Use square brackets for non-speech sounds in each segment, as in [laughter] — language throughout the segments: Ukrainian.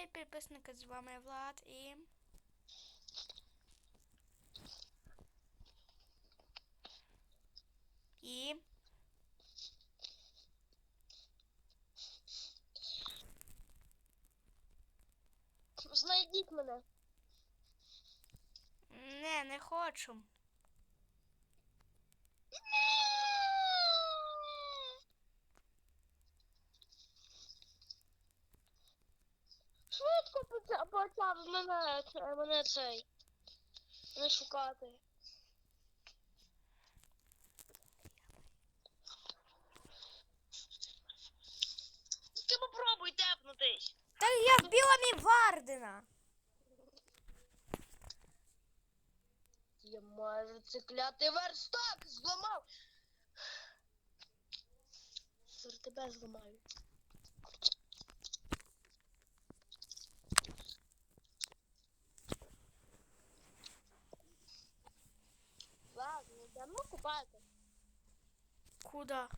Привіт, підписники, з вами Влад і. І. Знайдіть мене. Не, не хочу. Швидко почав, мене, мене цей. Не шукати. Ти попробуй тепнутись. Та я в біомі Вардена. Я майже це верстак зламав. Зараз тебе зламаю. Йдемо купати. Куда?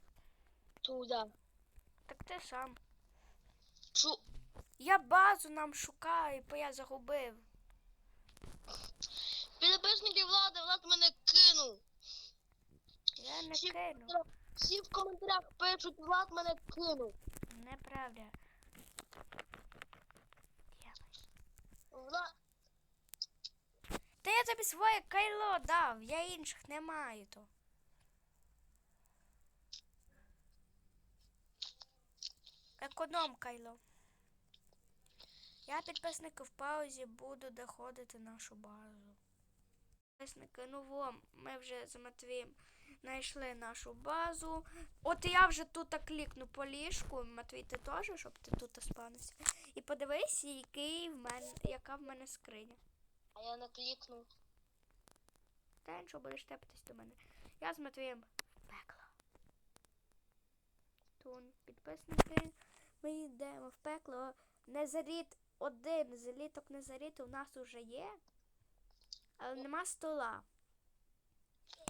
Туда. Так ти сам. Чу. Я базу нам шукаю, бо я загубив. Підписники влади, влад мене кинув. Я не Всі, кину. всі в коментарях пишуть, влад мене кинув. Неправда. Я- Влад, Та я тобі своє кайло дав, я інших не маю то. Економ кайло. Я підписники в паузі буду доходити нашу базу. Підписники, ну во, ми вже з Матвієм знайшли нашу базу. От я вже тут клікну по ліжку. Матвій, ти теж, щоб ти тут спавнився. І подивись, який в мене, яка в мене скриня. А я наклікнув. Та що будеш тепатись до мене. Я з Матвієм в пекло. Тун, підписники. Ми йдемо в пекло. Незаріт один заліток незаріт у нас уже є. Але нема стола.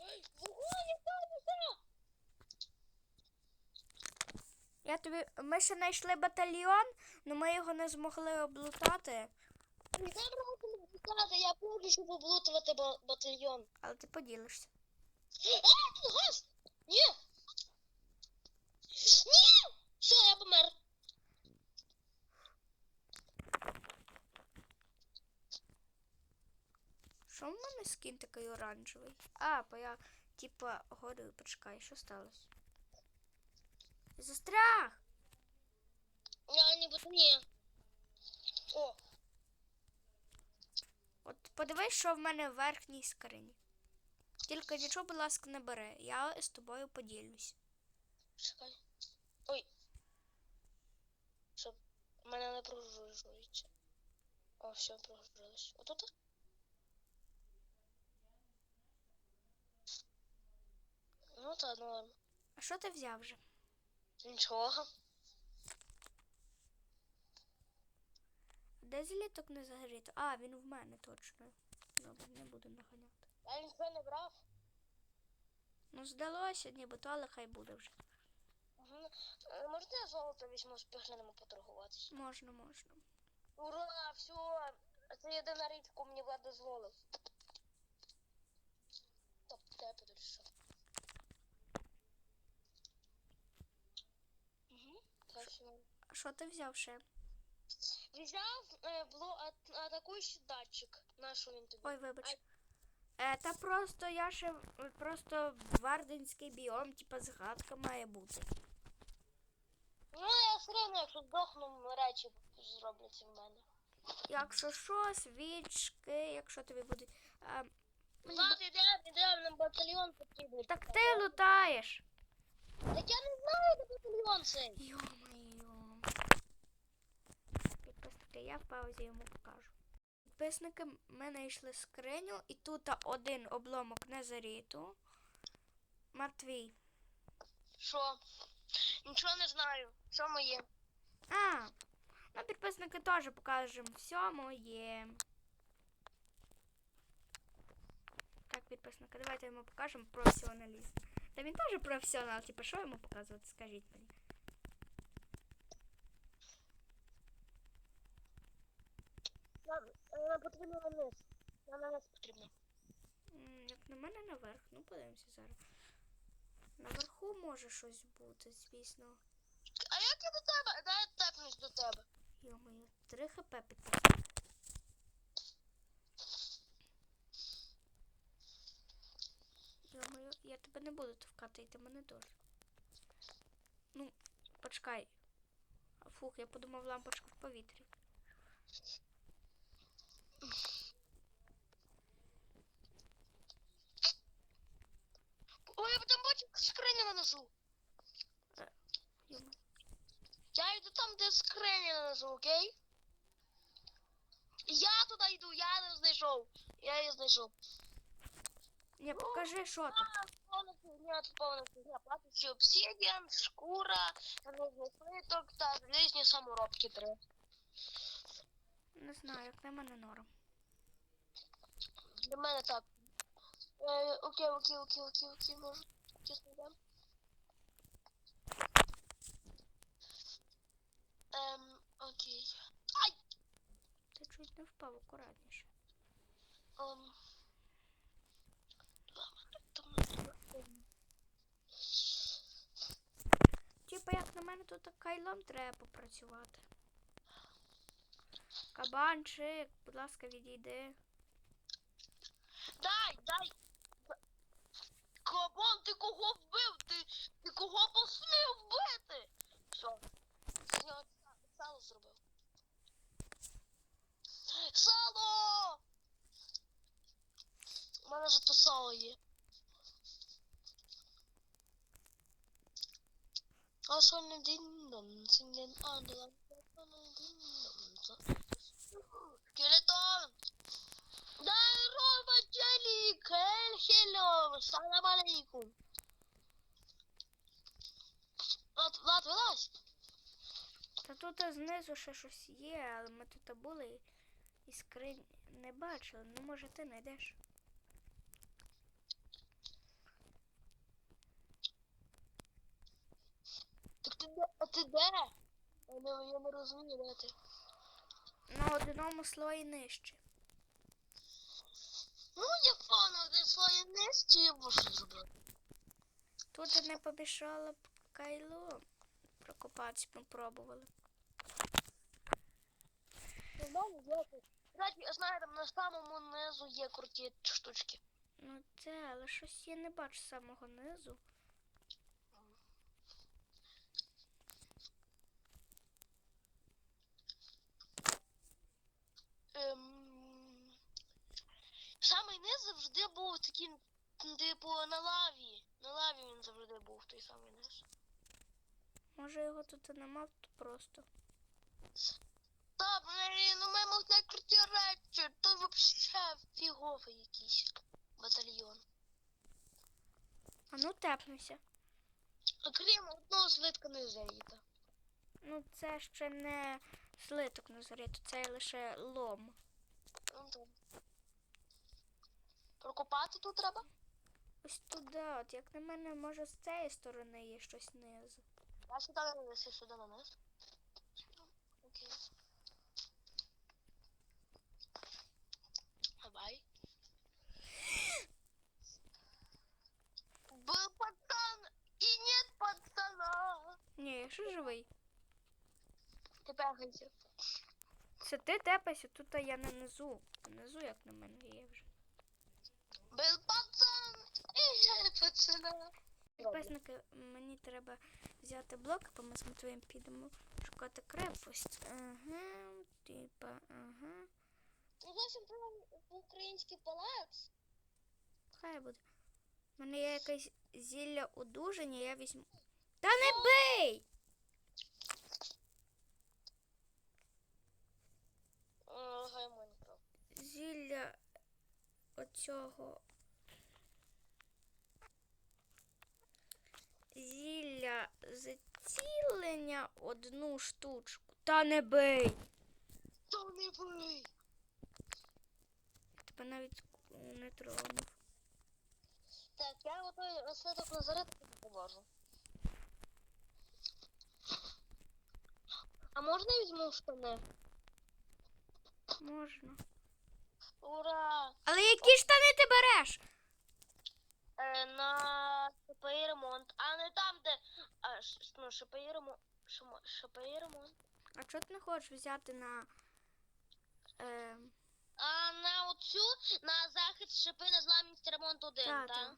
Не. Я тобі. Ми ще знайшли батальйон, але ми його не змогли облутати. Не треба облутувати ба- батальйон. Але ти поділишся. А, газ! Ні! Ні! Все, я помер. Що в мене скін такий оранжевий? А, бо я типа горю, почекай, що сталося? Застряг! Я не буду, ні. О, подивись, що в мене в верхній скрині. Тільки нічого, будь ласка, не бери. Я з тобою поділюсь. чекай. Ой. Щоб мене не прогружується. О, все, прогрузилось. Отут? Ну та норм. А що ти взяв вже? Нічого. Де зліток не загоріти? А, він в мене точно. Добре, не буду наганяти. Я нічого не брав. Ну, здалося, ніби то, але хай буде вже. Е, Можете я золото візьму з пігненому поторгуватися? Можна, можна. Ура, все. Це єдина річ, яку мені влад дозволив. Топ, те підійшов. Угу. А що ти взяв ще? Взяв е, бло, а, атакуючий датчик. На що він тобі? Ой, вибач. Е, та просто я ще просто варденський біом, типа згадка має бути. Ну, я все одно, якщо здохну, речі зробляться в мене. Якщо що, свічки, якщо тобі будуть. Е, Влад, ідемо, ідемо, нам батальйон потрібен. так ти лутаєш. Так я не знаю, де батальйон цей. Йо-моє. Підписники, я в паузі йому покажу. Підписники ми знайшли скриню, і тут один обломок незаріту. Матвій. Що? Нічого не знаю. Що моє? А, ну підписники теж покажемо. Все моє. Так, підписники, давайте йому покажемо професіоналізм. Та він теж професіонал, типу, що йому показувати, скажіть мені. Нам потрібно на низ. Нам на низ потрібно. Як на мене наверх, ну подивимося зараз. Наверху може щось бути, звісно. А як я до тебе? Дай я тепнусь до тебе. Йо-моє, 3 хп підписати. Йо-моє, я тебе не буду товкати, і ти мене теж. Ну, почекай. А, Фух, я подумав лампочка в повітрі. Ой, я там бачу скриня нанизу. Йо-моє. Я йду там, де скриня нанизу, окей? Я туди йду, я не знайшов. Я її знайшов. Ні, покажи, що там. А, повна фігня, повна фігня. Платячий обсідіан, шкура, залізний слиток та залізні саморобки три. Не знаю, як на мене норм. Для мене так. Е, окей, окей, окей, окей, окей, може. Чесно йдем. Ем, окей. Ай! Ти чуть не впав акуратніше. Ем, Типа, як на мене, тут кайлом треба попрацювати. Кабанчик, будь ласка, відійди. Дай, дай. Кабан, ти кого вбив? Ти, ти кого посмів вбити? З нього сало зробив. Сало! У мене ж то сало є. А що не дін-дон, сінден андалан, Скелетон! Здорово, Джелик! Эль, хелло! Салам алейкум! Влад, Влад, вилазь! Та тут знизу ще щось є, але ми тут були і- скринь не бачили. Ну, може, ти знайдеш. Так ти де? А ти де? Я не розумію, де ти. На одному слої нижче. Ну, я фана, ти своє нести, я що зробив. Тут не побіжало б кайло. Прокопатися ми пробували. Кстати, я знаю, там на самому низу є круті штучки. Ну це, але щось я не бачу з самого низу. Ем... Самий низ завжди був такий, типу, на лаві. На лаві він завжди був той самий низ. Може його тут і нема тут просто. Та, блін, ну ми могли круті речі, то вообще фіговий якийсь батальйон. А ну тепнуся. Окрім одного злитка не заїда. Ну це ще не слиток на зорі, це лише лом. Ну, то. Прокопати тут треба? Ось туди, от як на мене, може з цієї сторони є щось знизу. Я сюди не сюди низ. Окей. Давай. Был пацан и нет пацана. Ні, я ще живий. Ти пегайся. Це ти тепайся, тут я на низу. Внизу, як на мене, є вже. Был пацан нет пацана. Підписники, мені треба взяти блок, бо ми з Матвієм підемо шукати крепость. Ага, типа, ага. Зовсім про український палац. Хай буде. У мене є якесь зілля одужання, я візьму. Та не бий! Оцього. Зілля зацілення одну штучку. Та не бий! То не бий. Тебе навіть не тронув. Так, я готовий розслідок Назарет поможу. А можна візьму штани? Можна. Ура! Але які штани ти береш? Е, на ШПІ ремонт, а не там, де а, ш- ну, ШПІ ремонт. ШПІ ремонт. А чого ти не хочеш взяти на. Е, А на оцю на захист шипи на зламість ремонт один, так? та.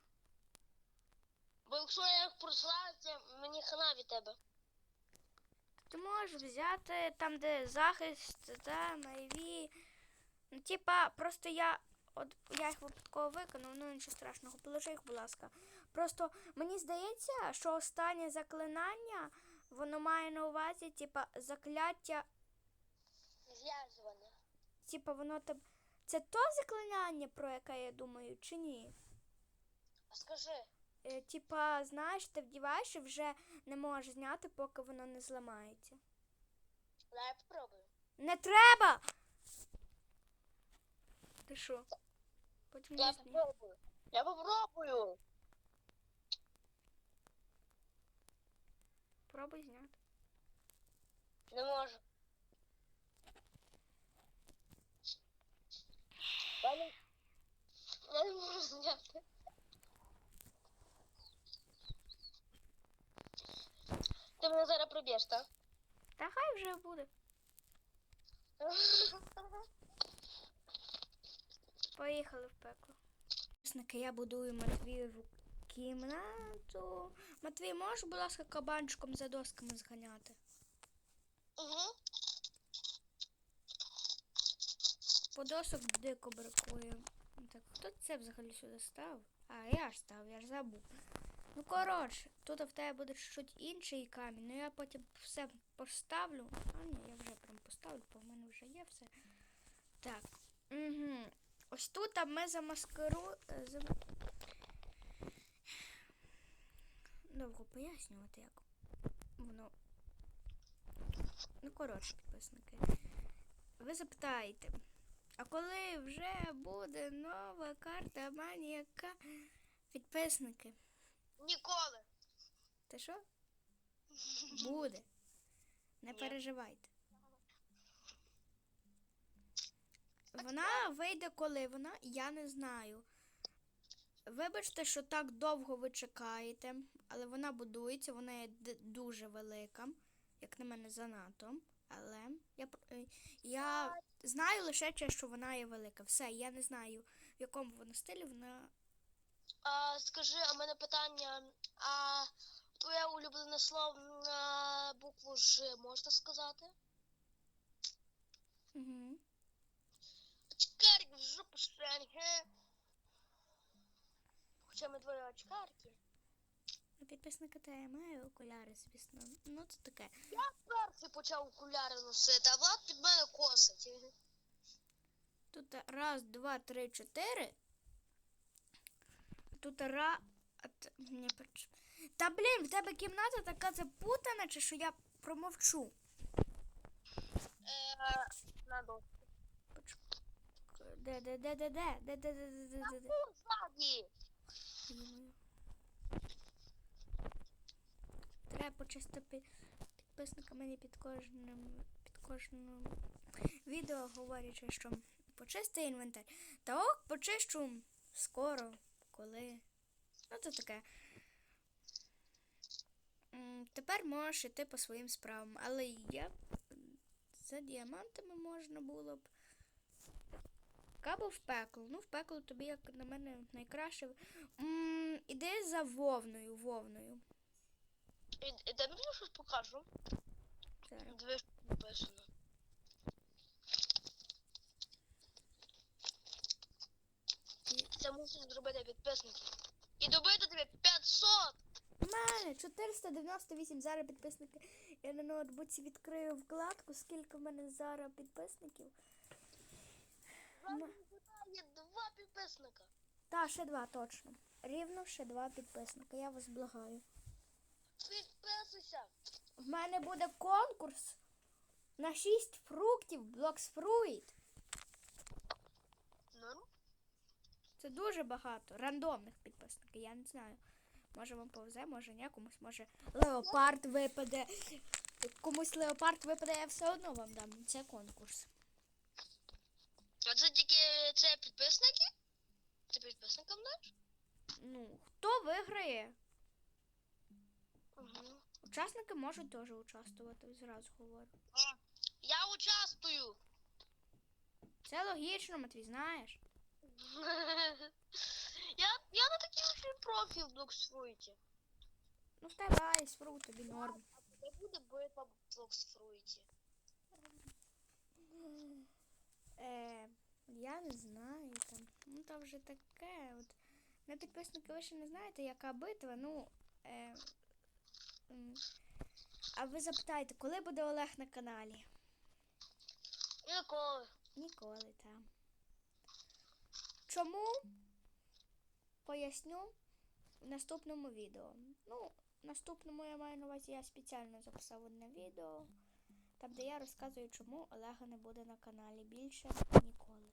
Бо якщо я їх прослаю, це мені хана від тебе. Ти можеш взяти там, де захист, та, найві. Ну, типа, просто я. От я їх випадково виконав, ну нічого страшного, положи їх, будь ласка. Просто мені здається, що останнє заклинання, воно має на увазі, типа, закляття, Зв'язування. типа, воно там. Це то заклинання, про яке я думаю, чи ні? А скажи, Е, типа, знаєш, ти вдіваєш і вже не можеш зняти, поки воно не зламається. дай я попробую. Не треба! Ти що? Потім Я не зні- попробую. Я попробую. Пробуй зняти. Не можу. Я не, я не можу зняти. Ти мене зараз приб'єш, так? Та хай вже буде. [laughs] Поїхали в пекло. Я будую Матвієву кімнату. Матвій, можеш, будь ласка, кабанчиком за досками зганяти? Угу. По досок дико бракує. Так, хто це взагалі сюди став? А, я ж став, я ж забув. Ну, коротше, тут в тебе буде щось інший камінь, ну я потім все поставлю. А ні, я вже прям поставлю, бо в мене вже є все. Так. Угу. Ось тут ми замаскиру. е, Зам... Довго пояснювати, як воно. Ну, коротше, підписники. Ви запитаєте, а коли вже буде нова карта маніяка? Підписники. Ніколи. Ти що? Буде. Не переживайте. Вона вийде коли вона, я не знаю. Вибачте, що так довго ви чекаєте, але вона будується, вона є дуже велика, як на мене, занадто. Але я, е, я знаю лише, те, що вона є велика. Все, я не знаю, в якому вона стилі вона. А, скажи, а мене питання. А твоє улюблене слово на букву Ж можна сказати? Угу. Очкарик в жопу шрень, ге. Хоча ми двоє очкарки. Підписника та я маю окуляри, звісно. Ну, це таке. Я перший почав окуляри носити, а Влад під мене косить. Тут раз, два, три, чотири. Тут ра. а т- Ні, поч- Та блін, в тебе кімната така запутана, чи що я промовчу. Е, на дошку. Поч- Де, де, де, де, де, де, де, де, де, де, де, де. Ну, ззаді. Треба почистити підписника мені під кожним під кожним відео говорячи, що почисти інвентар. Та ок, почищу скоро, коли. Ну, це таке. М, Тепер можеш іти по своїм справам, але я за діамантами можна було б. Кабо в пекло. Ну, в пекло тобі, як на мене, найкраще. М, Іди за вовною, вовною. Де мені щось покажу? Зараз. Ж написано. Це мусить зробити підписники. І добити тобі 500! У мене 498 зараз підписники. Я на ноутбуці відкрию вкладку, скільки в мене зараз підписників. Два підписника. Та, ще два точно. Рівно ще два підписника. Я вас благаю. Підписуйся! В мене буде конкурс на 6 фруктів Блокс Фруїт. Ну, Це дуже багато. Рандомних підписників, я не знаю. Може вам повезе, може ні, комусь може леопард випаде. Комусь леопард випаде, я все одно вам дам. Це конкурс. А це тільки це підписники? Це підписникам даш? Ну, хто виграє? Угу. Учасники можуть теж участвувати, зразу говорю. Я участвую. Це логічно, Матвій, знаєш. [laughs] я, я на такий вже профіль Блоксфруйті. Ну, в тебе айсфру, тобі норм. А де буде битва в Блоксфруйті? [laughs] Е, я не знаю там. Ну там вже таке. От. На підписники ви ще не знаєте, яка битва. Ну. Е, а ви запитайте, коли буде Олег на каналі? Ніколи. Ніколи там. Чому? Поясню в наступному відео. Ну, наступному я маю на увазі, я спеціально записав одне відео, там де я розказую, чому Олега не буде на каналі більше ніколи.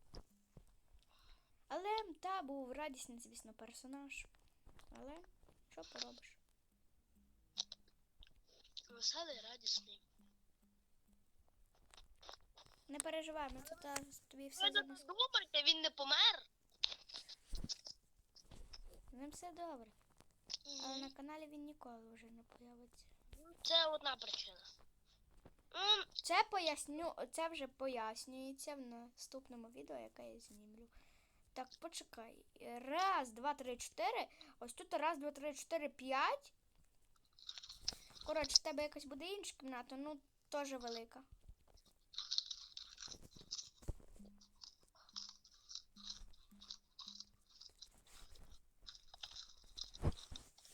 Але та був радісний, звісно, персонаж. Але що поробиш? Веселий, радісний. Не переживай, ми тут а, тобі все Ви не занесемо. думайте, він не помер. З ним все добре. Але на каналі він ніколи вже не появиться. Це одна причина. Це поясню, це вже пояснюється в наступному відео, яке я знімлю. Так, почекай. Раз, два, три, чотири. Ось тут раз, два, три, чотири, п'ять. Коротше, в тебе якась буде інша кімната, ну теж велика.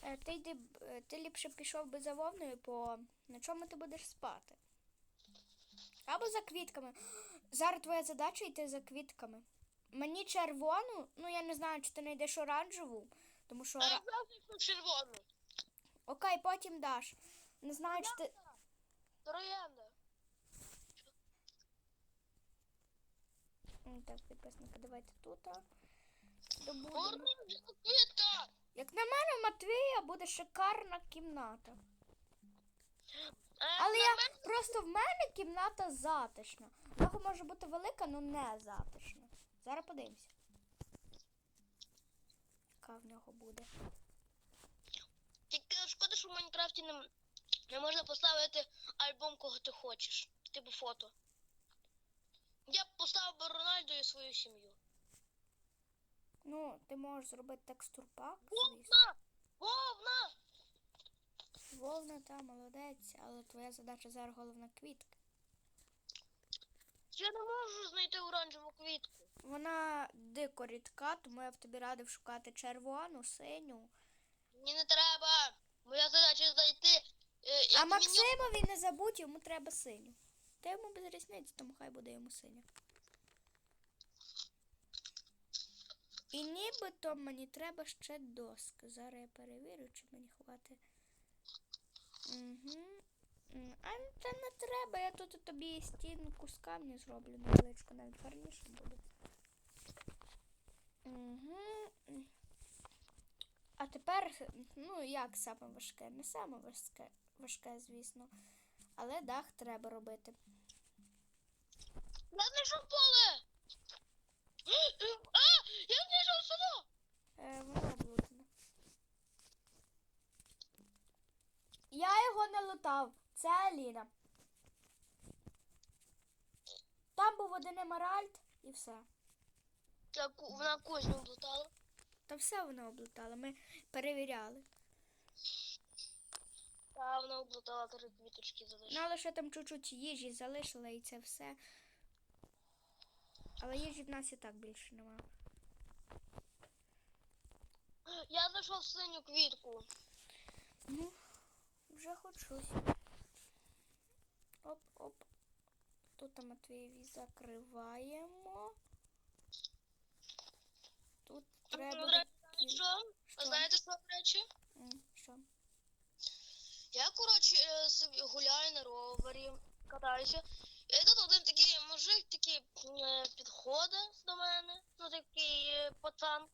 Е, Ти, йди, е, ти ліпше пішов би за вовною, бо на чому ти будеш спати? Або за квітками. Зараз твоя задача йти за квітками. Мені червону, ну я не знаю, чи ти знайдеш оранжеву, тому що. А я знаю червону. Окей, потім даш. Не знаю, чи ти. Троянда. Так, підписники, давайте тут. Добудемо. Як на мене, Матвія буде шикарна кімната. Е, Але я просто в мене кімната затишна. Вона може бути велика, але не затишна. Зараз подивимося. Яка в нього буде. Тільки шкода, що в Майнкрафті не, не можна поставити альбом, кого ти хочеш. Типу фото. Я б поставив би Рональдо і свою сім'ю. Ну, ти можеш зробити текстурпак. Вовна! Вовна! Вовна та молодець, але твоя задача зараз головна квітка. Я не можу знайти оранжеву квітку. Вона дико рідка, тому я б тобі радив шукати червону, синю. Мені не треба. Моя задача знайти. Е, А як. Максимові не забудь, йому треба синю. Та йому без різниці, тому хай буде йому синя. І нібито мені треба ще доски. Зараз я перевірю, чи мені хватить. Угу. А та не треба, я тут тобі стінку з камня зроблю невеличку, навіть гарніше буде. Угу. А тепер, ну як саме важке? Не саме важке, важке, звісно. Але дах треба робити. Я знайшов поле! А! Я знайшов село! Е, воно облутане. Я його не лутав. Це Аліна. Там був один емеральд і все. Так, вона кузню облутала. Та все вона облутала. Ми перевіряли. Та вона облутала три квіточки залишила. Ну, лише там чуть-чуть їжі залишила і це все. Але їжі в нас і так більше немає. Я знайшов синю квітку. Ну, вже хоч щось. Оп, оп. Тут Матвієві закриваємо. Тут треба. Що? Знаєте, що, речі? Що? Я, коротше, е, собі гуляю на ровері, катаюся. І тут один такий мужик такий е, підходить до мене, ну такий е, пацан,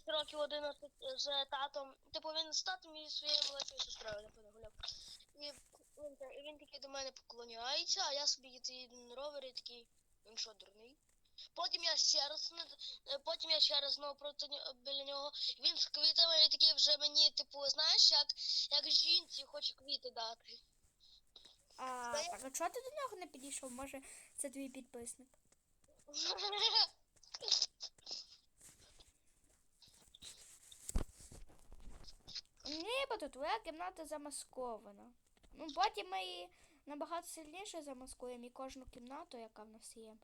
десь років 11 з татом. Типу він з татом і своєю молодшою сестрою напевно гуляв. І він, і він такий до мене поклоняється, а я собі їду на ровері такий, він що, дурний? Потім я ще раз е, потім я ще раз знову проти біля нього. Він з квітами і такий вже мені, типу, знаєш, як, як жінці хоче квіти дати. А, так, а чого ти до нього не підійшов? Може, це твій підписник? [laughs] Ні, бо то твоя кімната замаскована. Ну, потім ми її набагато сильніше замаскуємо і кожну кімнату, яка в нас є.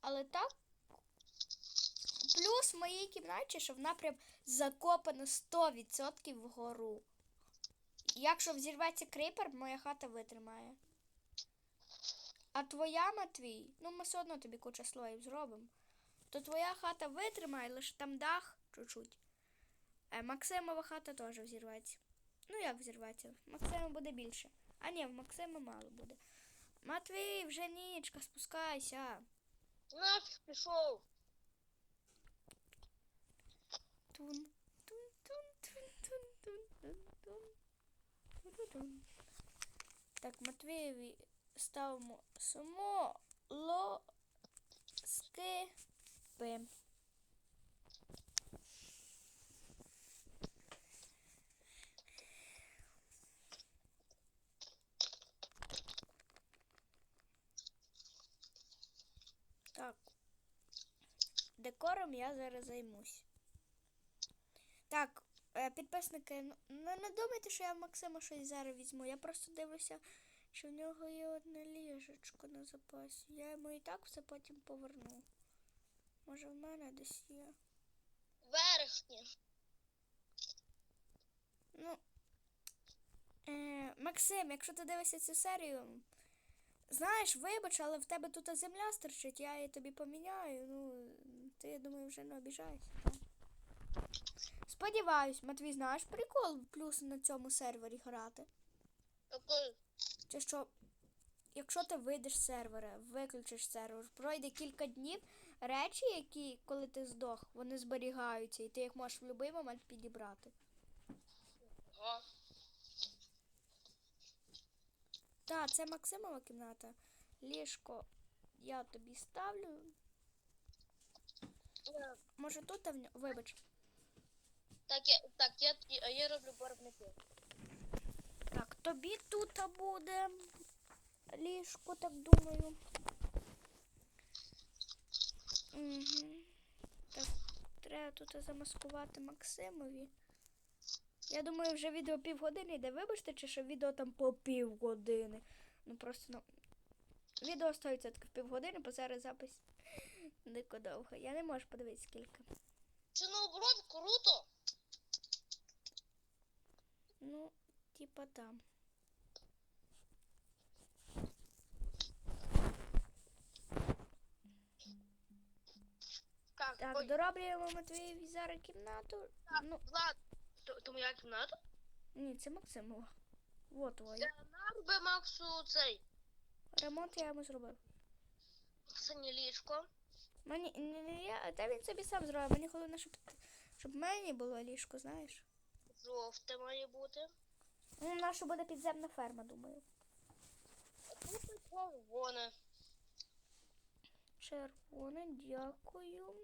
Але так. Плюс в моїй кімнаті, що вона прям закопана 100% вгору. Якщо взірветься крипер, моя хата витримає. А твоя, Матвій, ну ми все одно тобі куча слоїв зробимо. То твоя хата витримає, лише там дах чуть-чуть. Е, Максимова хата теж взірветься. Ну як взірветься? Максима буде більше. А ні, в Максима мало буде. Матвій, вже нічка, спускайся. Нафіг пішов. Тун, тун, тун, тун, тун, тун, тун, тун. Ту-ду-дун. Так, Матвієві ставимо смолоски П. Так. Я зараз займусь. Так, е, підписники, ну ну, не думайте, що я в Максима щось зараз візьму. Я просто дивлюся, що в нього є одне ліжечко на запасі. Я йому і так все потім поверну. Може, в мене десь є. Верхнє. Ну. Е, Максим, якщо ти дивишся цю серію, знаєш, вибач, але в тебе тут земля стерчить, я її тобі поміняю. Ну, ти, я думаю, вже не обіжайся. так? Сподіваюсь, Матвій, знаєш прикол плюс на цьому сервері грати? Чи що, якщо ти вийдеш з сервера, виключиш сервер, пройде кілька днів, речі, які, коли ти здох, вони зберігаються, і ти їх можеш в будь-який момент підібрати. Ага. Та, це Максимова кімната. Ліжко я тобі ставлю. Е, Може тут ньо- Вибач. Так, я, так, я, я, я роблю барвники. Так, тобі тут буде ліжко, так думаю. Угу. Так, треба тут замаскувати Максимові. Я думаю, вже відео півгодини йде. Вибачте, чи що відео там по півгодини. Ну просто ну. Відео стоїть в півгодини, бо зараз запис дико довго. Я не можу подивитися скільки. Це наоборот круто. Ну, типа там. Так, Так, дороблюємо Матвієві зараз кімнату. Так. Ну, Влад, то, то моя кімната? ні, це Максимова. Вот твоя. Я нароби Максу цей Ремонт я йому зробив. синє ліжко. Мені не, не я, та він собі сам зробив. Мені головне, щоб, щоб мені було ліжко, знаєш. Жовте має бути. Ну, наша буде підземна ферма, думаю. Тут червоне. Червоне, дякую.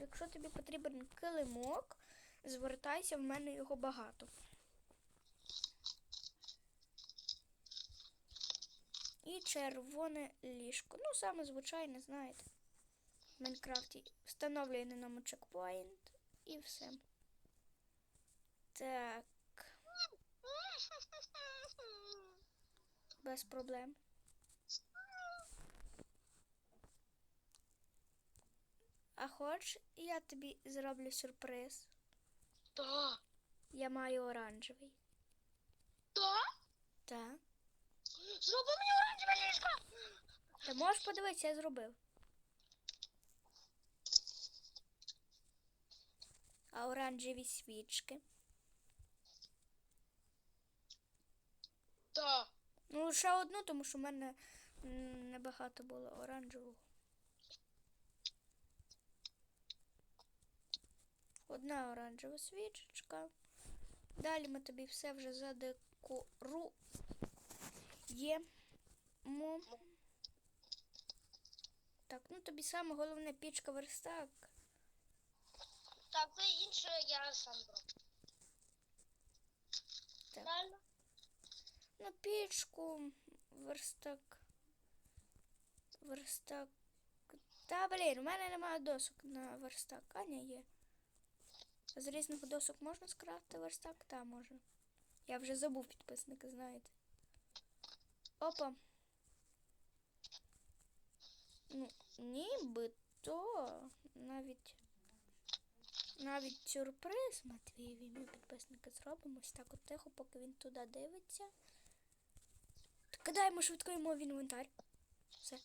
Якщо тобі потрібен килимок, звертайся, в мене його багато. І червоне ліжко. Ну, саме звичайне, знаєте. В Майнкрафті встановлює на ньому чекпоінт і все. Так, без проблем. А хоч я тобі зроблю сюрприз. Та, Я маю оранжевий. та, Так. зроби мені оранжеве ліжко. Ти можеш подивитися, я зробив. А оранжеві свічки. Та, Ну, лише одну, тому що в мене небагато було оранжевого. Одна оранжева свічечка. Далі ми тобі все вже задекоруємо. Так, ну тобі саме головне пічка верстак. Так, це інше я сам зроблю. Так. Далі. Ну, пічку, верстак. Верстак. Та блін, у мене немає досок на верстак. А ні, є. З різних досок можна скрафти верстак? Та можна. Я вже забув підписники, знаєте. Опа. Ну, нібито навіть. Навіть сюрприз Матвієві ми підписники зробимо. Ось так от тихо, поки він туди дивиться. Кидаємо швидко йому в інвентар. Все.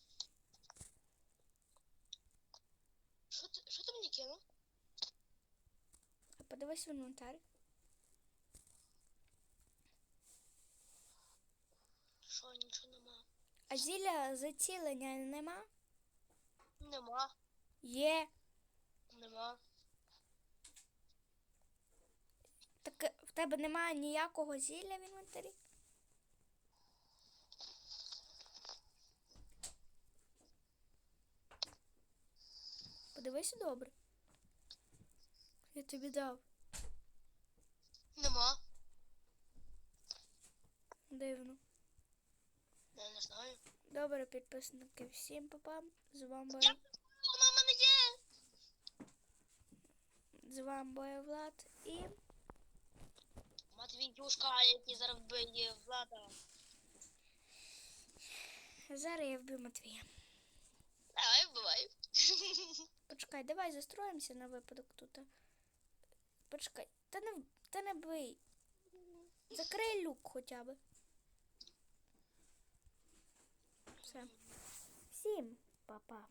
Що ти, що ти мені кинув? Подивись в інвентар. Що, нічого нема. А зілля зацілення нема? Нема. Є. Нема. Так е, в тебе немає ніякого зілля в інвентарі? Подивися добре. Я тобі дав. Нема. Дивно. Я не знаю. Добре, підписники, всім папа. З вами Я в мене є. з вами Боя Влад і Матвіюшка, який зараз б'є влада. зараз я вб'ю Матвія. Давай, вбивай. [laughs] Почекай, давай застроїмося на випадок тут. Почекай, та не, та не бий. Закрий люк хоча б. Все. Всім, папа.